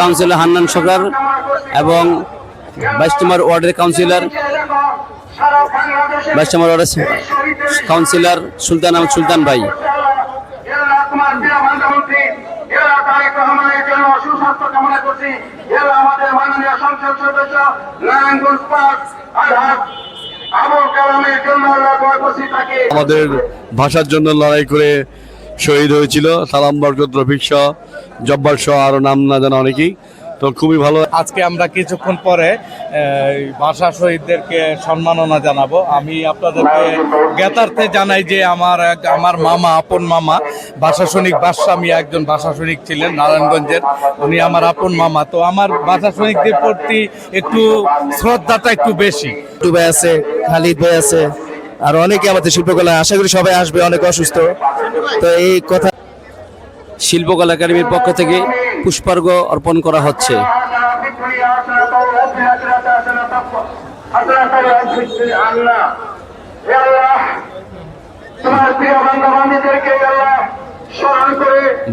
Councillor Hannan সরকার এবং বাইশ ওয়ার্ডের কাউন্সিলর, বাইশ ওয়ার্ডের কাউন্সিলর সুলতান আহমদ সুলতান ভাই। আমাদের ভাষার জন্য লড়াই করে শহীদ হয়েছিল সালাম বরকত রফিক শাহ জব্বার শাহ আরও নাম না জানা অনেকেই। তো খুবই ভালো। আজকে আমরা কিছুক্ষণ পরে ভাষা শহীদদেরকে সম্মাননা জানাব। আমি আপনাদেরকে জ্ঞাতার্থে জানাই যে আমার এক আমার মামা আপন মামা ভাষা সৈনিক বাদশামী একজন ভাষা সৈনিক ছিলেন নারায়ণগঞ্জের। উনি আমার আপন মামা। তো আমার ভাষা সৈনিকদের প্রতি একটু শ্রদ্ধাটা একটু বেশি। টু ভাই আছে খালিদ ভাই আছে আর অনেকে আমাদের শিল্পকলা আশা করি সবাই আসবে, অনেক অসুস্থ। তো এই কথা শিল্পকলা একাডেমির পক্ষ থেকে পুষ্পার্ঘ অর্পণ করা হচ্ছে।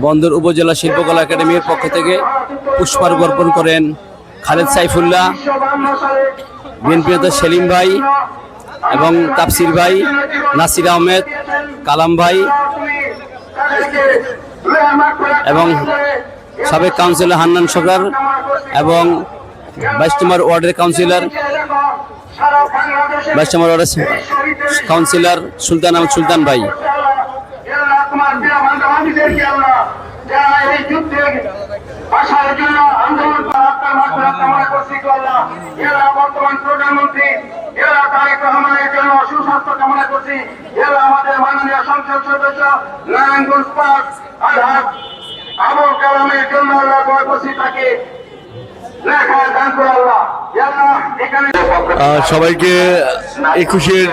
বন্দর উপজেলা শিল্পকলা একাডেমির পক্ষ থেকে পুষ্পার্ঘ অর্পণ করেন খালেদ সাইফুল্লাহ বিএনপি নেতা সেলিম ভাই এবং তাপসির ভাই নাসির আহমেদ কালাম ভাই এবং সাবেক কাউন্সিলর হান্নান সরকার এবং বাইশ নম্বর ওয়ার্ডের কাউন্সিলর বাইশ নম্বর ওয়ার্ডের কাউন্সিলর সুলতান আহমদ সুলতান ভাই আন্দোলন আল্লাহ বর্তমান প্রধানমন্ত্রী এরা তারেক রহমানের জন্য সুস্বাস্থ্য কামনা করছি। এরা আমাদের মাননীয় সংসদ সদস্য, নারায়ণগঞ্জ পার্ক আঘাত আবুল কালামের জন্য আল্লাহ করছি তাকে। সবাইকে একুশের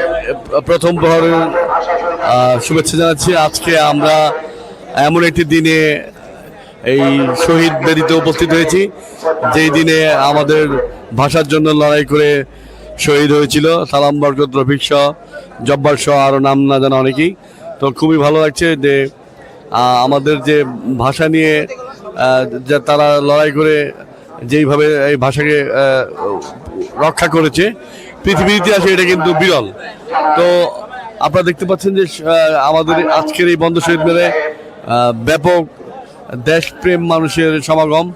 প্রথম প্রহরের শুভেচ্ছা জানাচ্ছি। আজকে আমরা এমন একটি দিনে এই শহীদ বেদিতে উপস্থিত হয়েছি, যেই দিনে আমাদের ভাষার জন্য লড়াই করে শহীদ হয়েছিল সালাম বরকত রফিক শাহ জব্বার শাহ আরও নাম না জানা অনেকেই। তো খুবই ভালো লাগছে যে আমাদের যে ভাষা নিয়ে যে তারা লড়াই করে যেইভাবে এই ভাষাকে রক্ষা করেছে, পৃথিবীর ইতিহাসে এটা কিন্তু বিরল। তো আপনারা দেখতে পাচ্ছেন যে আমাদের আজকের এই বন্ধ শহীদ মেলে ব্যাপক দেশপ্রেম মানুষের সমাগম।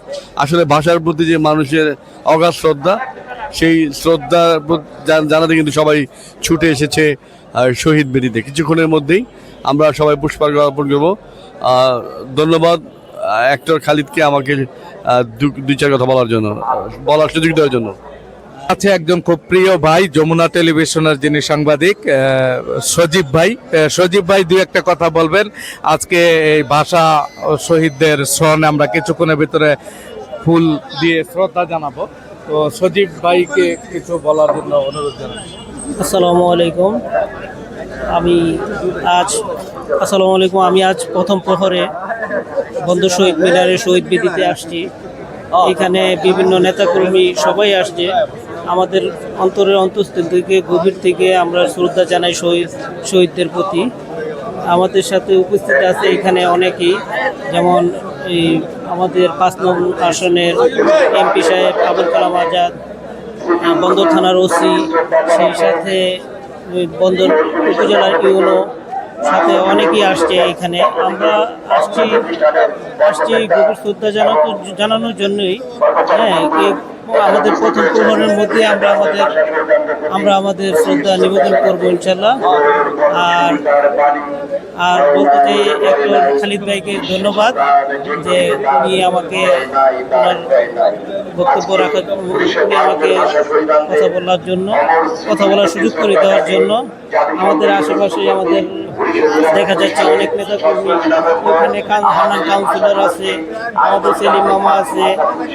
আসলে ভাষার প্রতি যে মানুষের অগাধ শ্রদ্ধা সেই শ্রদ্ধা জানাতে কিন্তু সবাই ছুটে এসেছে শহীদ বেদিতে। কিছুক্ষণের মধ্যেই আমরা সবাই পুষ্পার্ঘ অর্পণ করব। ধন্যবাদ, অ্যাক্টর খালিদকে আমাকে দুই, চার কথা বলার জন্য, বলার সুযোগ দেওয়ার জন্য। আছে একজন খুব প্রিয় ভাই, যমুনা টেলিভিশনের যিনি সাংবাদিক সজীব ভাই। সজীব ভাই, দুই একটা কথা বলবেন। আজকে এই ভাষা শহীদদের স্মরণে আমরা কিছুক্ষণের ভিতরে ফুল দিয়ে শ্রদ্ধা জানাব। সজীব ভাইকে কিছু বলার জন্য অনুরোধ জানাব আসসালামু আলাইকুম। আমি আজ আসসালামু আলাইকুম। আমি আজ প্রথম প্রহরে বন্ধ শহীদ মিনারে শহীদ বেদিতে আসছি। এখানে বিভিন্ন নেতাকর্মী সবাই আসছে। আমাদের অন্তরের অন্তঃস্থল থেকে, গভীর থেকে আমরা শ্রদ্ধা জানাই শহীদ শহীদদের প্রতি। আমাদের সাথে উপস্থিত আছে এখানে অনেকেই। যেমন এই আমাদের পাঁচ নং আসনের এমপি সাহেব আবুল কালাম আজাদ বন্দর থানার ওসি, সেই সাথে বন্দর উপজেলার ইউনো, সাথে অনেকেই আসছে এখানে। আমরা আসছি আসছি গভীর শ্রদ্ধা জানাতে, জানানোর জন্যই। হ্যাঁ আমাদের প্রথম প্রহরের মধ্যে আমরা আমাদের আমরা আমাদের শ্রদ্ধা নিবেদন করব ইনশাল্লাহ। আর আর বলতে চাই একটু খালিদ ভাইকে ধন্যবাদ যে উনি আমাকে বক্তব্য রাখার উনি আমাকে কথা বলার জন্য, কথা বলার সুযোগ করে দেওয়ার জন্য আমাদের আশেপাশে আমাদের দেখা যাচ্ছে অনেক নেতা কর্মী ওখানে কান- কাউন্সিলর আছে, আমাদের সেলিম মামা আছে,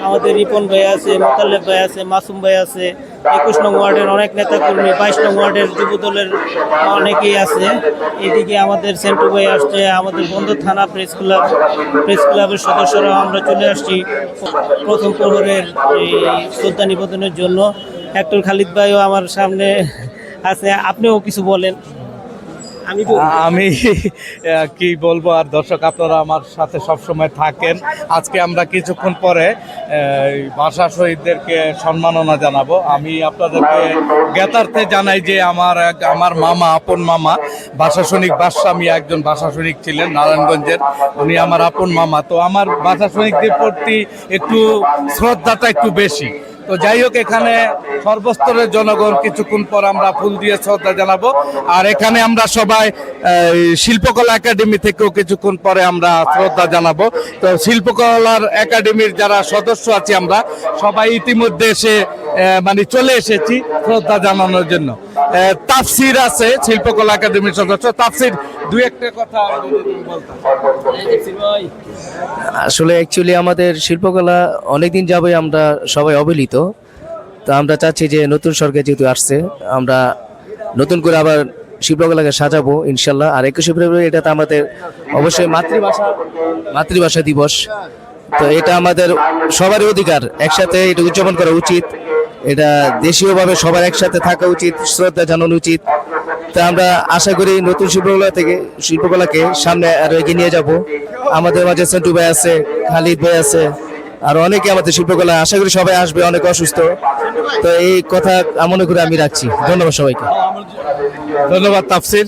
আমাদের রিপন ভাই আছে মোতাল্লেব ভাই আছে, মাসুম ভাই আছে একুশ নং ওয়ার্ডের অনেক নেতা কর্মী বাইশ নং ওয়ার্ডের যুব দলের অনেকেই আছে। এদিকে আমাদের সেন্টু ভাই আসছে, আমাদের বন্ধু থানা প্রেস ক্লাব, প্রেস ক্লাবের সদস্যরাও আমরা চলে আসছি প্রথম প্রহরের এই শ্রদ্ধা নিবেদনের জন্য। অ্যাক্টর খালিদ ভাইও আমার সামনে আছে, আপনিও কিছু বলেন। আমি কি বলব আর দর্শক, আপনারা আমার সাথে সব সময় থাকেন। আজকে আমরা কিছুক্ষণ পরে ভাষা শহীদদেরকে সম্মাননা জানাব। আমি আপনাদেরকে জ্ঞাতার্থে জানাই যে আমার আমার মামা, আপন মামা ভাষা সৈনিক একজন ভাষা ছিলেন নারায়ণগঞ্জের। উনি আমার আপন মামা। তো আমার ভাষা সৈনিকদের প্রতি একটু শ্রদ্ধাটা একটু বেশি। তো যাই হোক, এখানে সর্বস্তরের জনগণ কিছুক্ষণ পর আমরা ফুল দিয়ে শ্রদ্ধা জানাব। আর এখানে আমরা সবাই শিল্পকলা একাডেমি থেকেও কিছুক্ষণ পরে আমরা শ্রদ্ধা জানাব। তো শিল্পকলার একাডেমির যারা সদস্য আছি আমরা, সবাই ইতিমধ্যে এসে মানে চলে এসেছি শ্রদ্ধা জানানোর জন্য। তাফসির আছে, শিল্পকলা একাডেমির সদস্য। তাফসির, দুই একটা কথা। আসলে অ্যাকচুয়ালি আমাদের শিল্পকলা অনেকদিন যাবে আমরা সবাই অবহেলিত। তো আমরা চাচ্ছি যে নতুন সরকার যেহেতু আসছে, আমরা নতুন করে আবার শিল্পকলাকে সাজাবো ইনশাল্লাহ আর একুশে ফেব্রুয়ারি এটা তো আমাদের অবশ্যই মাতৃভাষা মাতৃভাষা দিবস। তো এটা আমাদের সবারই অধিকার, একসাথে এটা উদযাপন করা উচিত। এটা দেশীয়ভাবে সবার একসাথে থাকা উচিত শ্রদ্ধা জানানো উচিত। তা আমরা আশা করি নতুন শিল্পকলা থেকে শিল্পকলাকে সামনে আরও এগিয়ে নিয়ে যাব। আমাদের মাঝে সেন্টু ভাই আছে খালিদ ভাই আছে আর অনেকে আমাদের শিল্পকলা আশা করি সবাই আসবে অনেক অসুস্থ। তো এই কথা মনে করে আমি রাখছি। ধন্যবাদ সবাইকে। ধন্যবাদ তাফসির।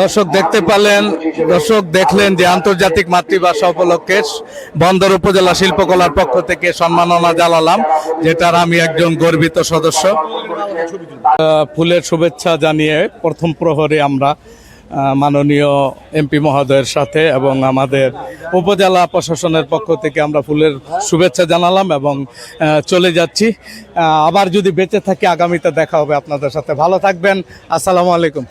দর্শক দেখতে পেলেন দর্শক দেখলেন যে আন্তর্জাতিক মাতৃভাষা উপলক্ষে বন্দর উপজেলা শিল্পকলার পক্ষ থেকে সম্মাননা জানালাম যেটার আমি একজন গর্বিত সদস্য। ফুলের শুভেচ্ছা জানিয়ে প্রথম প্রহরে আমরা মাননীয় এমপি মহোদয়ের সাথে এবং আমাদের উপজেলা প্রশাসনের পক্ষ থেকে আমরা ফুলের শুভেচ্ছা জানালাম এবং চলে যাচ্ছি। আবার যদি বেঁচে থাকি আগামীতে দেখা হবে আপনাদের সাথে। ভালো থাকবেন। আসসালামু আলাইকুম।